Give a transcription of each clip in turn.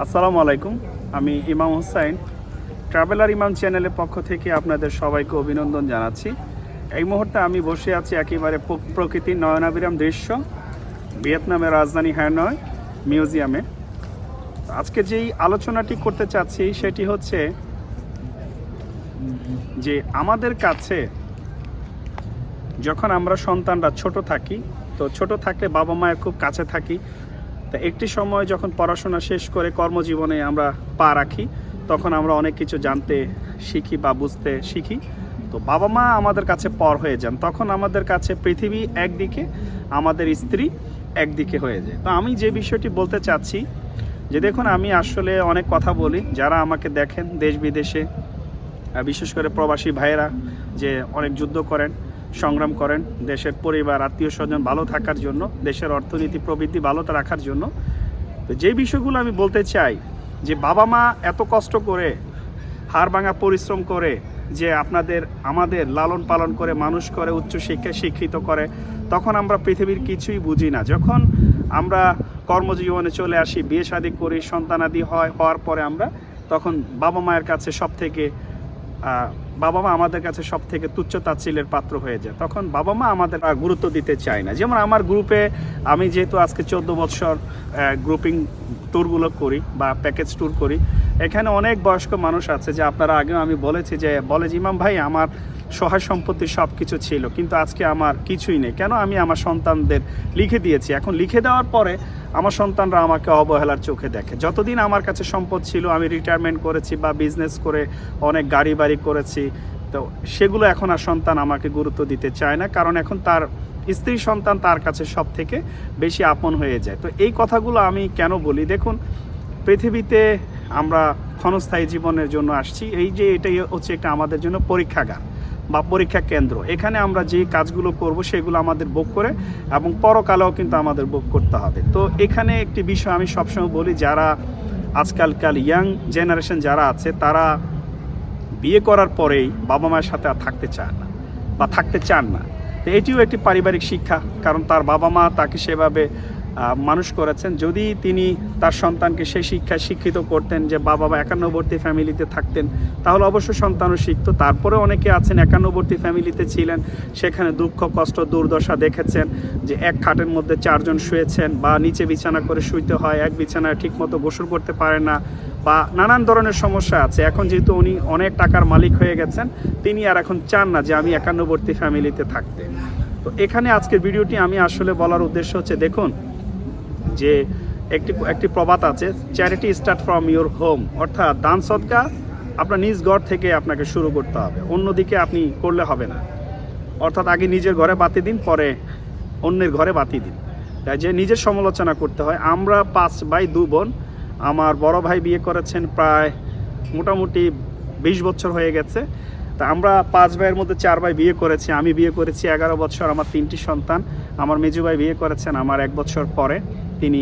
আসসালামু আলাইকুম, আমি ইমাম হোসাইন। ট্রাভেলার ইমাম চ্যানেলের পক্ষ থেকে আপনাদের সবাইকে অভিনন্দন জানাচ্ছি। এই মুহূর্তে আমি বসে আছি একেবারে প্রকৃতির নয়নাবিরাম দৃশ্য, ভিয়েতনামের রাজধানী হ্যানয় মিউজিয়ামে। আজকে যেই আলোচনাটি করতে চাচ্ছি সেটি হচ্ছে যে আমাদের কাছে যখন আমরা সন্তানরা ছোট থাকি, তো ছোট থাকলে বাবা মায়ের খুব কাছে থাকি তা একটি সময় যখন পড়াশোনা শেষ করে কর্মজীবনে আমরা পা রাখি, তখন আমরা অনেক কিছু জানতে শিখি বা বুঝতে শিখি। তো বাবা মা আমাদের কাছে পর হয়ে যান, তখন আমাদের কাছে পৃথিবী একদিকে, আমাদের স্ত্রী একদিকে হয়ে যায়। তো আমি যে বিষয়টি বলতে চাচ্ছি, যে দেখুন, আমি আসলে অনেক কথা বলি, যারা আমাকে দেখেন দেশ বিদেশে বিশেষ করে প্রবাসী ভাইয়েরা যে অনেক যুদ্ধ করেন সংগ্রাম করেন দেশের পরিবার, আত্মীয় স্বজন ভালো থাকার জন্য, দেশের অর্থনীতি, প্রবৃদ্ধি ভালো রাখার জন্য। তো যে বিষয়গুলো আমি বলতে চাই, যে বাবা মা এত কষ্ট করে, হাড় ভাঙা পরিশ্রম করে, যে আপনাদের, আমাদের লালন পালন করে, মানুষ করে উচ্চশিক্ষায় শিক্ষিত করে, তখন আমরা পৃথিবীর কিছুই বুঝি না। যখন আমরা কর্মজীবনে চলে আসি, বিয়ে শাদী করি, সন্তানাদি হয়, হওয়ার পরে আমরা, তখন বাবা মায়ের কাছে সব থেকে বাবা মা আমাদের কাছে সব থেকে তুচ্ছ তাচ্ছিলের পাত্র হয়ে যায়। তখন বাবা মা আমাদের গুরুত্ব দিতে চায় না। যেমন আমার গ্রুপে আমি যেহেতু আজকে চোদ্দ বছর গ্রুপিং ট্যুরগুলো করি বা প্যাকেজ ট্যুর করি এখানে অনেক বয়স্ক মানুষ আছে যে আপনারা আগেও আমি বলেছি যে, বলে যে, ইমাম ভাই, আমার সহায় সম্পত্তি সব কিছু ছিল, কিন্তু আজকে আমার কিছুই নেই। কেন আমি আমার সন্তানদের লিখে দিয়েছি? এখন লিখে দেওয়ার পরে আমার সন্তানরা আমাকে অবহেলার চোখে দেখে। যতদিন আমার কাছে সম্পদ ছিল, আমি রিটায়ারমেন্ট করেছি বা বিজনেস করে অনেক গাড়ি বাড়ি করেছি, তো সেগুলো এখন আর সন্তান আমাকে গুরুত্ব দিতে চায় না, কারণ এখন তার স্ত্রী সন্তান তার কাছে সব থেকে বেশি আপন হয়ে যায়। তো এই কথাগুলো আমি কেন বলি? দেখুন পৃথিবীতে আমরা ক্ষণস্থায়ী জীবনের জন্য আসছি। এই যে এটাই হচ্ছে একটা আমাদের জন্য পরীক্ষাগার বা পরীক্ষা কেন্দ্র। এখানে আমরা যে কাজগুলো করব সেগুলো আমাদের বুক করে এবং পরকালেও কিন্তু আমাদের বুক করতে হবে। তো এখানে একটি বিষয় আমি সবসময় বলি, যারা আজকালকাল ইয়াং জেনারেশন যারা আছে, তারা বিয়ে করার পরেই বাবা মায়ের সাথে আর থাকতে চায় না বা থাকতে চান না। তো এটিও একটি পারিবারিক শিক্ষা, কারণ তার বাবা মা তাকে সেভাবে মানুষ করেছেন। যদি তিনি তার সন্তানকে সেই শিক্ষায় শিক্ষিত করতেন যে বাবা বা একান্নবর্তী ফ্যামিলিতে থাকতেন, তাহলে অবশ্য সন্তানও শিখতো। তারপরে অনেকে আছেন, একান্নবর্তী ফ্যামিলিতে ছিলেন, সেখানে দুঃখ, কষ্ট, দুর্দশা দেখেছেন যে এক খাটের মধ্যে চারজন শুয়েছেন বা নিচে বিছানা করে শুইতে হয়, এক বিছানায় ঠিকমতো গোসল করতে পারে না বা নানান ধরনের সমস্যা আছে। এখন যেহেতু উনি অনেক টাকার মালিক হয়ে গেছেন, তিনি আর এখন চান না যে আমি একান্নবর্তী ফ্যামিলিতে থাকতে। তো এখানে আজকের ভিডিওটি আমি আসলে বলার উদ্দেশ্য হচ্ছে, দেখুন যে একটি একটি প্রবাদ আছে charity start from your home অর্থাৎ দান সদকা আপনার নিজ ঘর থেকে আপনাকে শুরু করতে হবে, অন্যদিকে আপনি করলে হবে না। অর্থাৎ আগে নিজের ঘরে বাতি দিন, পরে অন্যের ঘরে বাতি দিন। তাই যে নিজের সমালোচনা করতে হয়, আমরা পাঁচ ভাই, দু বোন, আমার বড় ভাই বিয়ে করেছেন প্রায় মোটামুটি বিশ বছর হয়ে গেছে। তা আমরা পাঁচ ভাইয়ের মধ্যে চার ভাই বিয়ে করেছি, আমি বিয়ে করেছি এগারো বছর, আমার তিনটি সন্তান, আমার মেজু ভাই বিয়ে করেছেন আমার এক বছর পরে। তিনি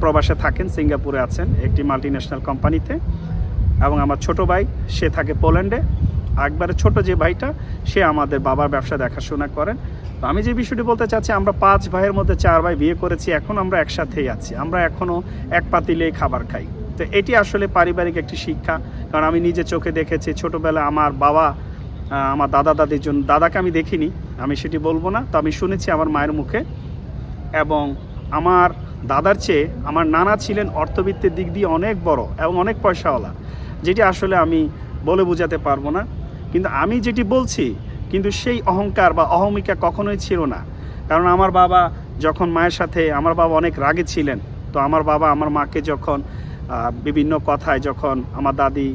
প্রবাসে থাকেন, সিঙ্গাপুরে আছেন একটি মাল্টি ন্যাশনাল কোম্পানিতে এবং আমার ছোট ভাই, সে থাকে পোল্যান্ডে। একবারে ছোট যে ভাইটা, সে আমাদের বাবার ব্যবসা দেখাশোনা করেন। তো আমি যে বিষয়টি বলতে চাচ্ছি, আমরা পাঁচ ভাইয়ের মধ্যে চার ভাই বিয়ে করেছি, এখন আমরা একসাথেই আছি। আমরা এখনও এক পাতিলেই খাবার খাই। তো এটি আসলে পারিবারিক একটি শিক্ষা। কারণ আমি নিজে চোখে দেখেছি, ছোটোবেলায় আমার বাবা আমার দাদা দাদির জন্য, দাদাকে আমি দেখিনি, আমি সেটি বলব না। তো আমি শুনেছি আমার মায়ের মুখে। এবং আমার দাদার চেয়ে আমার নানা ছিলেন অর্থবিত্তের দিক দিয়ে অনেক বড় এবং অনেক পয়সাওয়ালা, যেটি আসলে আমি বলে বোঝাতে পারব না। কিন্তু আমি যেটি বলছি, কিন্তু সেই অহংকার বা অহমিকা কখনোই ছিল না। কারণ আমার বাবা যখন মায়ের সাথে, আমার বাবা অনেক রাগে ছিলেন। তো আমার বাবা আমার মাকে যখন বিভিন্ন কথায় যখন আমার দাদি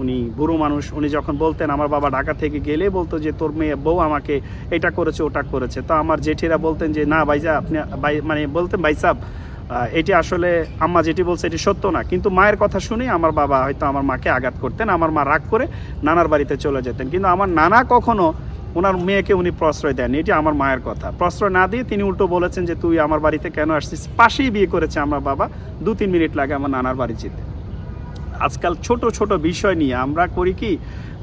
উনি বুড়ো মানুষ, উনি যখন বলতেন আমার বাবা ঢাকা থেকে গেলে বলতো যে তোর মেয়ে বউ আমাকে এটা করেছে, ওটা করেছে। তো আমার জেঠিরা বলতেন যে, না ভাইজা আপনি মানে বলতেন ভাই সাহ এটি আসলে আম্মা যেটি বলছে এটি সত্য না। কিন্তু মায়ের কথা শুনে আমার বাবা হয়তো আমার মাকে আঘাত করতেন, আমার মা রাগ করে নানার বাড়িতে চলে যেতেন। কিন্তু আমার নানা কখনো ওনার মেয়েকে উনি প্রশ্রয় দেন এটি আমার মায়ের কথা। প্রশ্রয় না দিয়ে তিনি উল্টো বলেছেন যে, তুই আমার বাড়িতে কেন আসছিস? পাশেই বিয়ে করেছে আমার বাবা দু তিন মিনিট লাগে আমার নানার বাড়ি যেতে। আজকাল ছোট ছোট বিষয় নিয়ে আমরা করি কি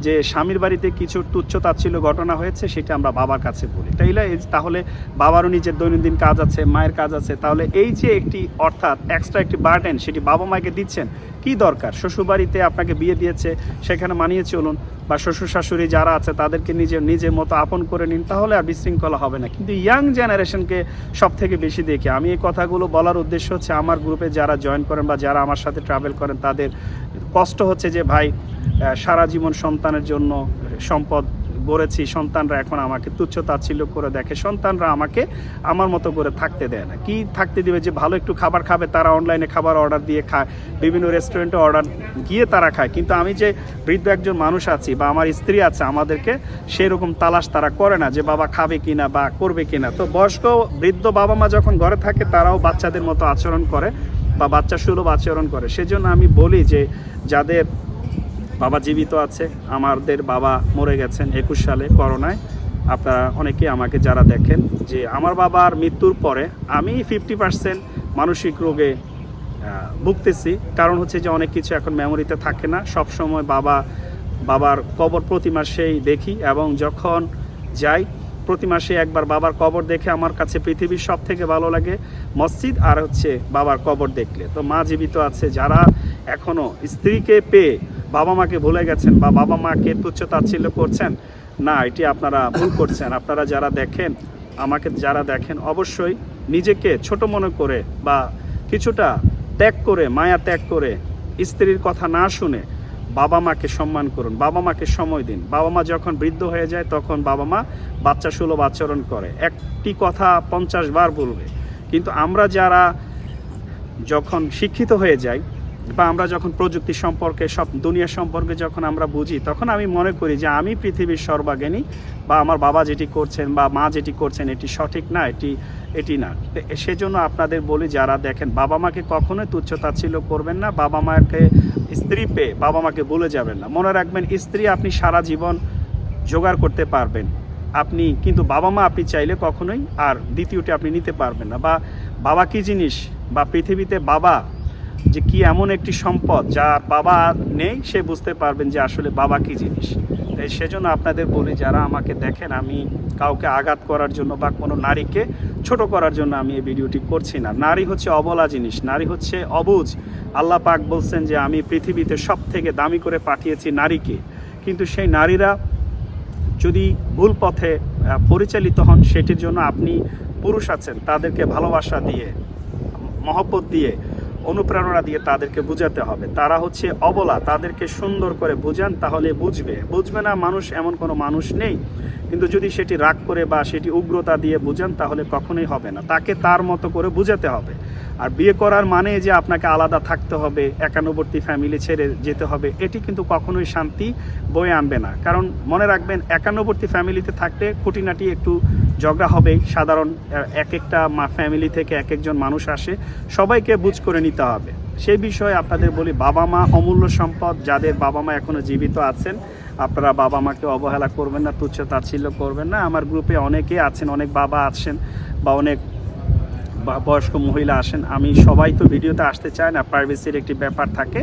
যে স্বামীর বাড়িতে কিছু তুচ্ছ তাচ্ছিল্য ঘটনা হয়েছে সেটা আমরা বাবার কাছে বলি। তাইলে তাহলে বাবারও নিজের দৈনন্দিন কাজ আছে, মায়ের কাজ আছে। তাহলে এই যে একটি অর্থাৎ এক্সট্রা একটি বার্ডেন সেটি বাবা মাকে দিচ্ছেন, কি দরকার? শ্বশুরবাড়িতে আপনাকে বিয়ে দিয়েছে, সেখানে মানিয়ে চলুন বা শ্বশুর শাশুড়ি যারা আছে তাদেরকে নিজের নিজের মতো আপন করে নিন, তাহলে আর বিশৃঙ্খলা হবে না। কিন্তু ইয়াং জেনারেশনকে সব থেকে বেশি দেখি। আমি এই কথাগুলো বলার উদ্দেশ্য হচ্ছে, আমার গ্রুপে যারা জয়েন করেন বা যারা আমার সাথে ট্রাভেল করেন, তাদের কষ্ট হচ্ছে যে, ভাই সারা জীবন সন্তানের জন্য সম্পদ গড়েছি, সন্তানরা এখন আমাকে তুচ্ছ তাচ্ছিল্য করে দেখে, সন্তানরা আমাকে আমার মতো করে থাকতে দেয় না। কি থাকতে দিবে যে, ভালো একটু খাবার খাবে, তারা অনলাইনে খাবার অর্ডার দিয়ে খায়, বিভিন্ন রেস্টুরেন্টে অর্ডার গিয়ে তারা খায়। কিন্তু আমি যে, বৃদ্ধ একজন মানুষ আছি বা আমার স্ত্রী আছে, আমাদেরকে সেরকম তালাশ তারা করে না যে, বাবা খাবে কি না বা করবে কিনা তো বয়স্ক বৃদ্ধ বাবা মা যখন ঘরে থাকে, তারাও বাচ্চাদের মতো আচরণ করে বা বাচ্চা সুলভ আচরণ করে। সেজন্য আমি বলি যে, যাদের বাবা জীবিত আছে, আমাদের বাবা মরে গেছেন একুশ সালে করোনায়। আপনারা অনেকে আমাকে যারা দেখেন যে, আমার বাবার মৃত্যুর পরে আমি ফিফটি পার্সেন্ট মানসিক রোগে ভুগতেছি। কারণ হচ্ছে যে, অনেক কিছু এখন মেমোরিতে থাকে না। সব সময় বাবা, বাবার কবর প্রতি মাসেই দেখি এবং যখন যাই প্রতি মাসে একবার বাবার কবর দেখে আমার কাছে পৃথিবীর সব থেকে ভালো লাগে মসজিদ আর হচ্ছে বাবার কবর দেখলে। তো মা জীবিত আছে, যারা এখনও স্ত্রীকে পেয়ে বাবা মাকে ভুলে গেছেন বা বাবা মাকে তুচ্ছ তাচ্ছিল্য করছেন, না, এটি আপনারা ভুল করছেন। আপনারা যারা দেখেন, আমাকে যারা দেখেন, অবশ্যই নিজেকে ছোট মনে করে বা কিছুটা ত্যাগ করে, মায়া ত্যাগ করে স্ত্রীর কথা না শুনে বাবা মাকে সম্মান করুন, বাবা মাকে সময় দিন। বাবা মা যখন বৃদ্ধ হয়ে যায়, তখন বাবা মা বাচ্চা সুলভ আচরণ করে। একটি কথা পঞ্চাশ বার বলবে। কিন্তু আমরা যারা যখন শিক্ষিত হয়ে যাই বা আমরা যখন প্রযুক্তি সম্পর্কে, সব দুনিয়া সম্পর্কে যখন আমরা বুঝি, তখন আমি মনে করি যে আমি পৃথিবীর সর্বাজ্ঞানী বা আমার বাবা যেটি করছেন বা মা যেটি করছেন, এটি সঠিক না, এটি এটি না। সেজন্য আপনাদের বলি, যারা দেখেন, বাবা মাকে কখনোই তুচ্ছ তাচ্ছিল্য করবেন না, বাবা মাকে স্ত্রী পেয়ে বাবা মাকে বলে যাবেন না। মনে রাখবেন, স্ত্রী আপনি সারা জীবন জোগাড় করতে পারবেন। আপনি, কিন্তু বাবা মা আপনি চাইলে কখনোই আর দ্বিতীয়টি আপনি নিতে পারবেন না। বা বাবা কি জিনিস? বা পৃথিবীতে বাবা যে কি এমন একটি সম্পদ যার বাবা নেই, সে বুঝতে পারবেন যে আসলে বাবা কি জিনিস। তাই সেজন্য আপনাদের বলি, যারা আমাকে দেখেন, আমি কাউকে আঘাত করার জন্য বা কোনো নারীকে ছোট করার জন্য আমি এই ভিডিওটি করছি না। নারী হচ্ছে অবলা জিনিস, নারী হচ্ছে অবুজ। আল্লাহ পাক বলছেন যে, আমি পৃথিবীতে সব থেকে দামি করে পাঠিয়েছি নারীকে। কিন্তু সেই নারীরা যদি ভুল পথে পরিচালিত হন, সেটির জন্য আপনি পুরুষ আছেন, তাদেরকে ভালোবাসা দিয়ে, মহব্বত দিয়ে অনুপ্রেরণা দিয়ে তাদেরকে বুঝাতে হবে। তারা হচ্ছে অবলা, তাদেরকে সুন্দর করে বুঝান তাহলে বুঝবে। বুঝবে না মানুষ এমন কোনো মানুষ নেই কিন্তু যদি সেটি রাগ করে বা সেটি উগ্রতা দিয়ে বুঝান, তাহলে কখনোই হবে না। তাকে তার মতো করে বুঝাতে হবে। আর বিয়ে করার মানে যে আপনাকে আলাদা থাকতে হবে, একান্নবর্তী ফ্যামিলি ছেড়ে যেতে হবে, এটি কিন্তু কখনোই শান্তি বয়ে আনবে না। কারণ মনে রাখবেন, একান্নবর্তী ফ্যামিলিতে থাকলে খুঁটিনাটি একটু ঝগড়া হবেই। সাধারণ এক একটা ফ্যামিলি থেকে এক একজন মানুষ আসে, সবাইকে বুঝ করে নিতে হবে। সেই বিষয়ে আপনাদের বলি বাবা মা অমূল্য সম্পদ যাদের বাবা মা এখনও জীবিত আছেন, আপনারা বাবা মাকে অবহেলা করবেন না, তুচ্ছ তাচ্ছিল্য করবেন না। আমার গ্রুপে অনেকে আছেন, অনেক বাবা আছেন বা অনেক বয়স্ক মহিলা আসেন, আমি সবাই তো ভিডিওতে আসতে চায় না প্রাইভেসির একটি ব্যাপার থাকে।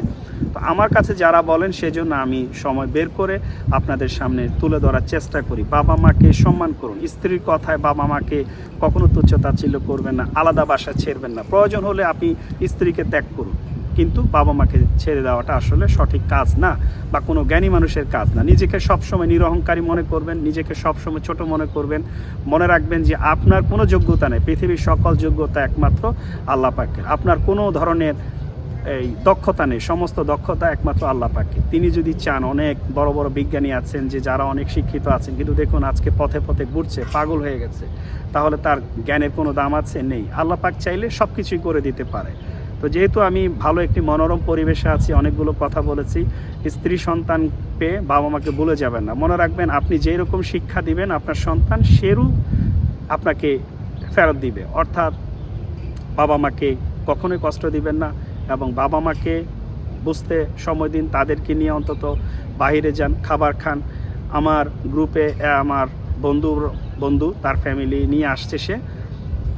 তো আমার কাছে যারা বলেন সেজন্য আমি সময় বের করে আপনাদের সামনে তুলে ধরার চেষ্টা করি। বাবা মাকে সম্মান করুন, স্ত্রীর কথায় বাবা মাকে কখনো তুচ্ছতাচ্ছিল্য করবেন না, আলাদা বাসা ছেড়বেন না। প্রয়োজন হলে আপনি স্ত্রীকে ত্যাগ করুন। কিন্তু বাবা মাকে ছেড়ে দেওয়াটা আসলে সঠিক কাজ না বা কোনো জ্ঞানী মানুষের কাজ না। নিজেকে সবসময় নিরহংকারী মনে করবেন, নিজেকে সবসময় ছোট মনে করবেন। মনে রাখবেন যে আপনার কোনো যোগ্যতা নেই। পৃথিবীর সকল যোগ্যতা একমাত্র আল্লাহ পাকের। আপনার কোনো ধরনের এই দক্ষতা নেই। সমস্ত দক্ষতা একমাত্র আল্লাহ পাকে তিনি যদি চান, অনেক বড় বড় বিজ্ঞানী আছেন যে যারা অনেক শিক্ষিত আছেন, কিন্তু দেখুন আজকে পথে পথে ঘুরছে, পাগল হয়ে গেছে। তাহলে তার জ্ঞানের কোনো দাম আছে? নেই। আল্লাহ পাক চাইলে সব কিছুই করে দিতে পারে। তো যেহেতু আমি ভালো একটি মনোরম পরিবেশে আছি, অনেকগুলো কথা বলেছি, স্ত্রী সন্তান পেয়ে বাবা মাকে ভুলে যাবেন না। মনে রাখবেন, আপনি যেই রকম শিক্ষা দিবেন, আপনার সন্তান সেরূপ আপনাকে ফেরত দিবে। অর্থাৎ বাবা মাকে কখনোই কষ্ট দিবেন না এবং বাবা মাকে বুঝতে সময় দিন, তাদেরকে নিয়ে অন্তত বাইরে যান, খাবার খান। আমার গ্রুপে, আমার বন্ধুর বন্ধু, তার ফ্যামিলি নিয়ে আসছে সে।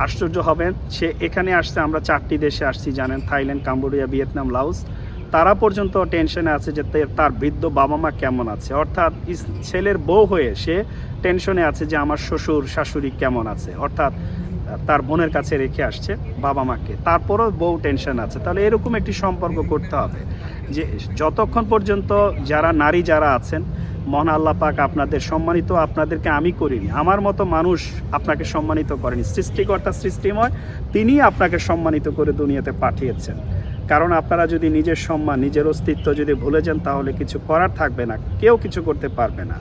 আশ্চর্য হবেন, সে এখানে আসতে আমরা চারটি দেশে আসছি, জানেন, থাইল্যান্ড, কাম্বোডিয়া, ভিয়েতনাম লাউস তারা পর্যন্ত টেনশনে আছে যে তার বৃদ্ধ বাবা মা কেমন আছে। অর্থাৎ ছেলের বউ হয়ে সে টেনশনে আছে যে আমার শ্বশুর, শাশুড়ি কেমন আছে। অর্থাৎ তার বোনের কাছে রেখে আসছে বাবা মাকে। তারপরও বউ টেনশন আছে। তাহলে এরকম একটি সম্পর্ক করতে হবে যে যতক্ষণ পর্যন্ত যারা নারী যারা আছেন, মহান আল্লাহ পাক আপনাদের সম্মানিত, আপনাদেরকে আমি করিনি, আমার মতো মানুষ আপনাকে সম্মানিত করেনি। সৃষ্টিকর্তা সৃষ্টিময় তিনি আপনাকে সম্মানিত করে দুনিয়াতে পাঠিয়েছেন। কারণ আপনারা যদি নিজের সম্মান, নিজের অস্তিত্ব যদি ভুলে যান, তাহলে কিছু করার থাকবে না, কেউ কিছু করতে পারবে না।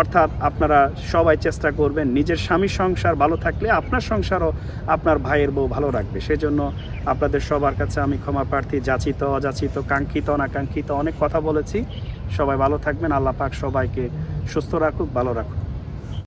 অর্থাৎ আপনারা সবাই চেষ্টা করবেন নিজের স্বামীর সংসার ভালো থাকলে আপনার সংসারও আপনার ভাইয়ের বউ ভালো রাখবে। সেজন্য আপনাদের সবার কাছে আমি ক্ষমা প্রার্থী, যাচিত, অযাচিত, কাঙ্ক্ষিত, অনাকাঙ্ক্ষিত অনেক কথা বলেছি। সবাই ভালো থাকবেন, আল্লাহ পাক সবাইকে সুস্থ রাখুক, ভালো রাখুক।